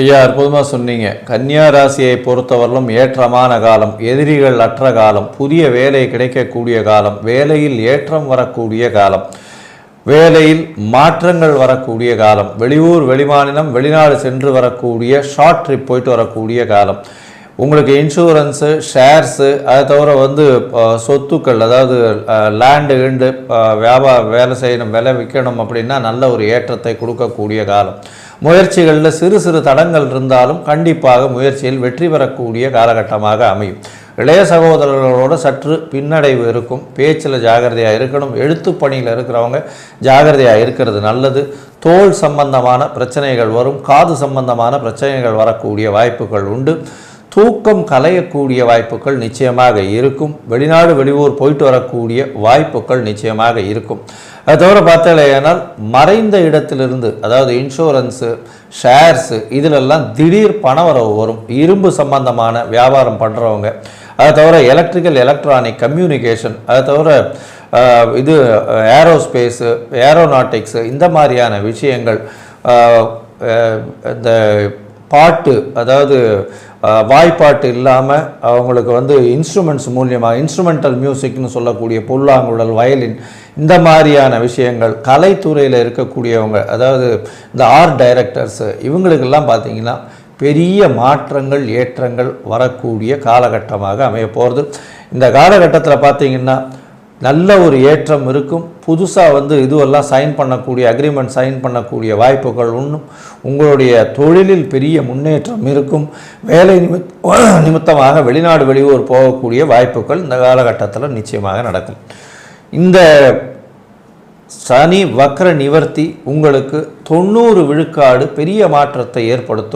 ஐயா அற்புதமாக சொன்னீங்க. கன்னியா ராசியை பொறுத்தவரையிலும் ஏற்றமான காலம் எதிரிகள் அற்ற காலம் புதிய வேலை கிடைக்கக்கூடிய காலம் வேலையில் ஏற்றம் வரக்கூடிய காலம் வேலையில் மாற்றங்கள் வரக்கூடிய காலம் வெளியூர் வெளிமாநிலம் வெளிநாடு சென்று வரக்கூடிய ஷார்ட் ட்ரிப் போயிட்டு வரக்கூடிய காலம். உங்களுக்கு இன்சூரன்ஸு ஷேர்ஸு அதை தவிர வந்து சொத்துக்கள் அதாவது லேண்டு கிண்டு வியாபார வேலை செய்யணும் விலை விற்கணும் அப்படின்னா நல்ல ஒரு ஏற்றத்தை கொடுக்கக்கூடிய காலம். முயற்சிகளில் சிறு சிறு தடங்கள் இருந்தாலும் கண்டிப்பாக முயற்சியில் வெற்றி பெறக்கூடிய காலகட்டமாக அமையும். இளைய சகோதரர்களோட சற்று பின்னடைவு இருக்கும். பேச்சில் ஜாகிரதையாக இருக்கணும். எழுத்துப் பணியில் இருக்கிறவங்க ஜாகிரதையாக இருக்கிறது நல்லது. தோல் சம்பந்தமான பிரச்சனைகள் வரும். காது சம்பந்தமான பிரச்சனைகள் வரக்கூடிய வாய்ப்புகள் உண்டு. தூக்கம் கலையக்கூடிய வாய்ப்புகள் நிச்சயமாக இருக்கும். வெளிநாடு வெளியூர் போயிட்டு வரக்கூடிய வாய்ப்புகள் நிச்சயமாக இருக்கும். அது தவிர பார்த்தாலேயானால் மறைந்த இடத்திலிருந்து அதாவது இன்சூரன்ஸு ஷேர்ஸு இதிலெல்லாம் திடீர் பணவரவு வரும். இரும்பு சம்பந்தமான வியாபாரம் பண்ணுறவங்க அதை தவிர எலக்ட்ரிக்கல் எலக்ட்ரானிக் கம்யூனிகேஷன் அதை தவிர இது ஏரோஸ்பேஸு ஏரோநாட்டிக்ஸு இந்த மாதிரியான விஷயங்கள் இந்த பாட்டு அதாவது வாய்ப்பாட்டு இல்லாமல் அவங்களுக்கு வந்து இன்ஸ்ட்ருமெண்ட்ஸ் மூலியமாக இன்ஸ்ட்ருமெண்டல் மியூசிக்னு சொல்லக்கூடிய புல்லாங்குழல் வயலின் இந்த மாதிரியான விஷயங்கள் கலைத்துறையில் இருக்கக்கூடியவங்க அதாவது இந்த ஆர்ட் டைரக்டர்ஸு இவங்களுக்கெல்லாம் பார்த்தீங்கன்னா பெரிய மாற்றங்கள் ஏற்றங்கள் வரக்கூடிய காலகட்டமாக அமைய போகிறது இந்த காலகட்டத்தில் பார்த்தீங்கன்னா நல்ல ஒரு ஏற்றம் இருக்கும். புதுசாக வந்து இதுவெல்லாம் சைன் பண்ணக்கூடிய அக்ரிமெண்ட் சைன் பண்ணக்கூடிய வாய்ப்புகள் இன்னும் உங்களுடைய தொழிலில் பெரிய முன்னேற்றம் இருக்கும். வேலை நிமித் நிமித்தமாக வெளிநாடு வெளியூர் போகக்கூடிய வாய்ப்புகள் இந்த காலகட்டத்தில் நிச்சயமாக நடக்கும். இந்த சனி வக்ர நிவர்த்தி உங்களுக்கு தொண்ணூறு விழுக்காடு பெரிய மாற்றத்தை ஏற்படுத்தும்.